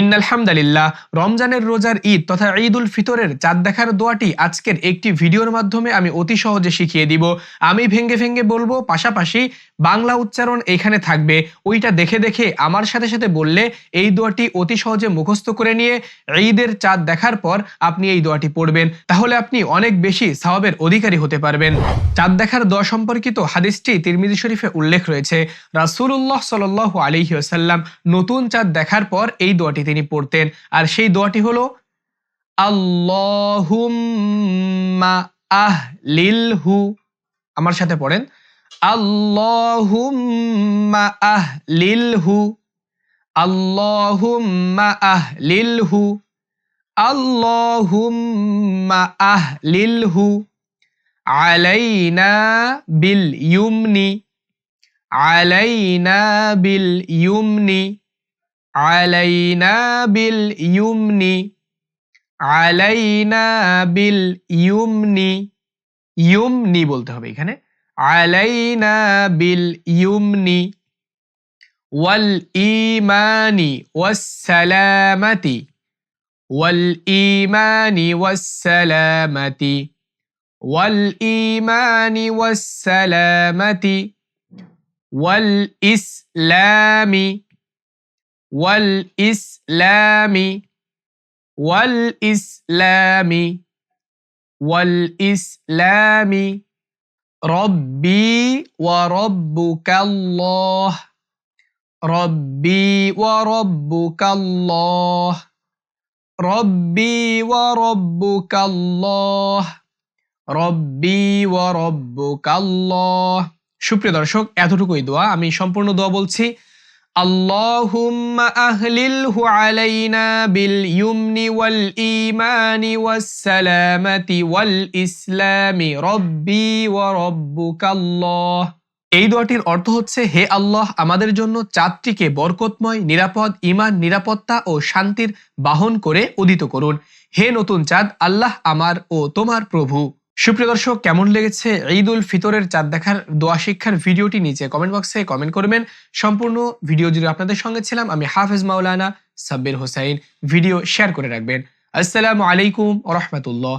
ইন্নালহামদালিল্লাহ, রমজানের রোজার ঈদ তথা ঈদ উল ফিতরের চাঁদ দেখার দোয়াটি আজকের একটি ভিডিওর মাধ্যমে আমি অতি সহজে শিখিয়ে দিব। আমি ভেঙ্গে ভেঙ্গে বলব, পাশাপাশি বাংলা উচ্চারণ এখানে থাকবে। ওইটা দেখে দেখে আমার সাথে সাথে বললে এই দোয়াটি অতি সহজে মুখস্থ করে নিয়ে ঈদের চাঁদ দেখার পর আপনি এই দোয়াটি পড়বেন। তাহলে আপনি অনেক বেশি সওয়াবের অধিকারী হতে পারবেন। চাঁদ দেখার দোয়া সম্পর্কিত হাদিসটি তিরমিজি শরীফে উল্লেখ রয়েছে। রাসূলুল্লাহ সাল্লাল্লাহু আলাইহি ওয়াসাল্লাম নতুন চাঁদ দেখার পর এই দোয়াটি তিনি পড়তেন। আর সেই দোয়াটি হলো, আল্লাহুম্মা আমার সাথে পড়েন, আল্লাহুম্মা আলাইনা বিল ইউমনি আলাইনা বিল ইউমনি আলাইনা বিল ইউমনি আলাইনা বিল ইউমনি ইউমনি বলতে হবে এখানে। আলাইনা বিল ইউমনি ওয়াল ইমানি ওয়াস সালামাতি ওয়াল ইমানি ওয়াল ইসলামি ওয়াল ইসলামি ওয়াল ইসলামি, রব্বি ওয়া রব্বুকাল্লাহ, রব্বি ওয়া রব্বুকাল্লাহ, রব্বি ওয়া রব্বুকাল্লাহ, রব্বি ওয়া রব্বুকাল্লাহ। সুপ্রিয় দর্শক, এতটুকুই দোয়া। আমি সম্পূর্ণ দোয়া বলছি। اللهم أهلله علينا باليمن والإيمان والسلامة والإسلام ربي وربك الله এই দোয়াটির অর্থ হচ্ছে হে আল্লাহ আমাদের জন্য চাঁদটিকে বরকতময় নিরাপদ ইমান নিরাপত্তা ও শান্তির বাহন করে উদিত করুন হে নতুন চাঁদ আল্লাহ আমার ও তোমার প্রভু সুপ্রিয় দর্শক, কেমন লেগেছে ঈদ উল ফিতরের চাঁদ দেখার দোয়া শিক্ষার ভিডিওটি নিচে কমেন্ট বক্সে কমেন্ট করবেন। সম্পূর্ণ ভিডিও জুড়ে আপনাদের সঙ্গে ছিলাম আমি হাফেজ মাওলানা সাব্বির হোসাইন। ভিডিও শেয়ার করে রাখবেন। আসসালামু আলাইকুম রহমতুল্লাহ।